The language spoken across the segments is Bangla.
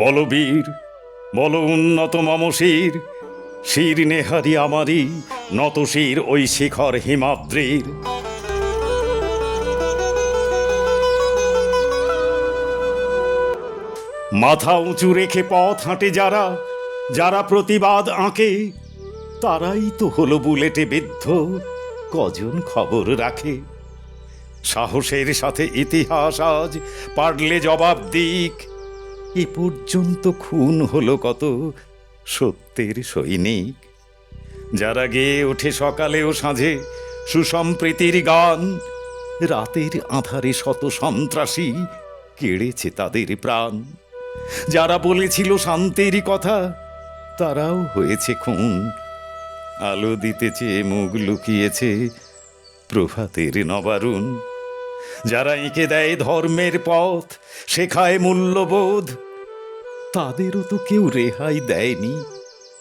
বলবীর, বল উন্নত মম শির নেহারি আমারই নত শির ওই শিখর হিমাদ্রির। মাথা উঁচু রেখে পথ হাঁটে যারা যারা প্রতিবাদ আঁকে, তারাই তো হলো বুলেটে বিদ্ধ, কজন খবর রাখে। সাহসের সাথে ইতিহাস আজ পারলে জবাব দিক এ পর্যন্ত খুন হলো কত সত্যের সৈনিক? যারা গেয়ে ওঠে সকালে ও সাঁঝে সুসম্প্রীতির গান, রাতের আধারে শত সন্ত্রাসী কেড়েছে তাদের প্রাণ। যারা বলেছিল শান্তির কথা, তারাও হয়েছে খুন। আলো দিতেছে, মুখ লুকিয়েছে প্রভাতের নবারুণ। যারা এঁকে দেয় ধর্মের পথ, শেখায় মূল্যবোধ, তাদেরও তো কেউ রেহাই দেয়নি,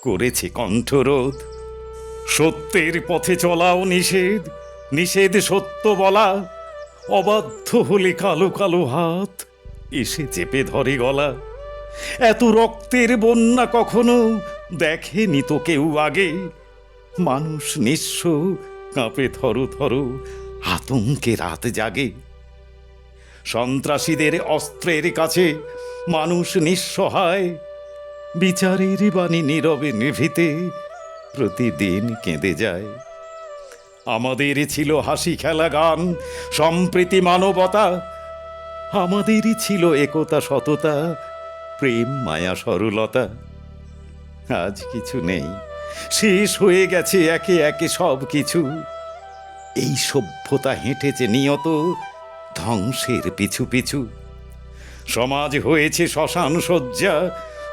করেছে কণ্ঠরোধ। সত্যের পথে চলাও নিষেধ নিষেধ সত্য বলা, অবাধ্য হলে কালো কালো হাত এসে চেপে ধরে গলা। এত রক্তের বন্যা কখনো দেখেনি তো কেউ আগে, মানুষ নিঃস্ব কাঁপে থরো থরো আতঙ্কে রাত জাগে। সন্ত্রাসীদের অস্ত্রের কাছে মানুষ নিঃসহায়। বিচারের বাণী নীরবে নিভিতে প্রতিদিন কেঁদে যায়। আমাদের ছিল হাসি খেলা গান, সম্প্রীতি মানবতা। আমাদেরই ছিল একতা, সততা, প্রেম, মায়া, সরলতা। আজ কিছু নেই। শেষ হয়ে গেছে একে একে সব কিছু এই সভ্যতা হেঁটেছে নিয়ত ধ্বংসের পিছু পিছু। সমাজ হয়েছে শ্মশান শয্যা,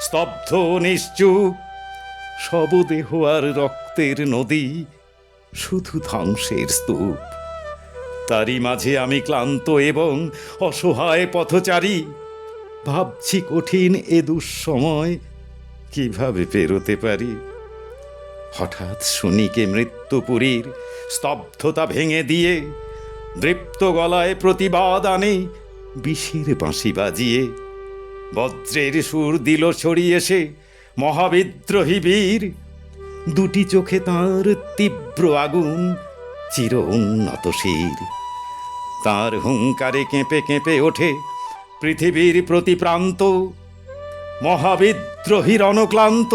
স্তব্ধ নিশ্চুপ। শবদেহ আর রক্তের নদী, শুধু ধ্বংসের স্তূপ। তারই মাঝে আমি ক্লান্ত এবং অসহায় পথচারী। ভাবছি কঠিন এ দুঃসময় কীভাবে পেরোতে পারি? হঠাৎ শুনিকে মৃত্যুপুরীর স্তব্ধতা ভেঙে দিয়ে দৃপ্ত গলায় প্রতিবাদ আনে, বিষের বাঁশি বাজিয়ে, বজ্রের সুর দিল ছড়িয়ে সে মহাবিদ্রোহী বীর। দুটি চোখে তাঁর তীব্র আগুন, চির উন্নত শির। তার হুঙ্কারে কেঁপে কেঁপে ওঠে পৃথিবীর প্রতি প্রান্ত মহাবিদ্রোহীর অনক্লান্ত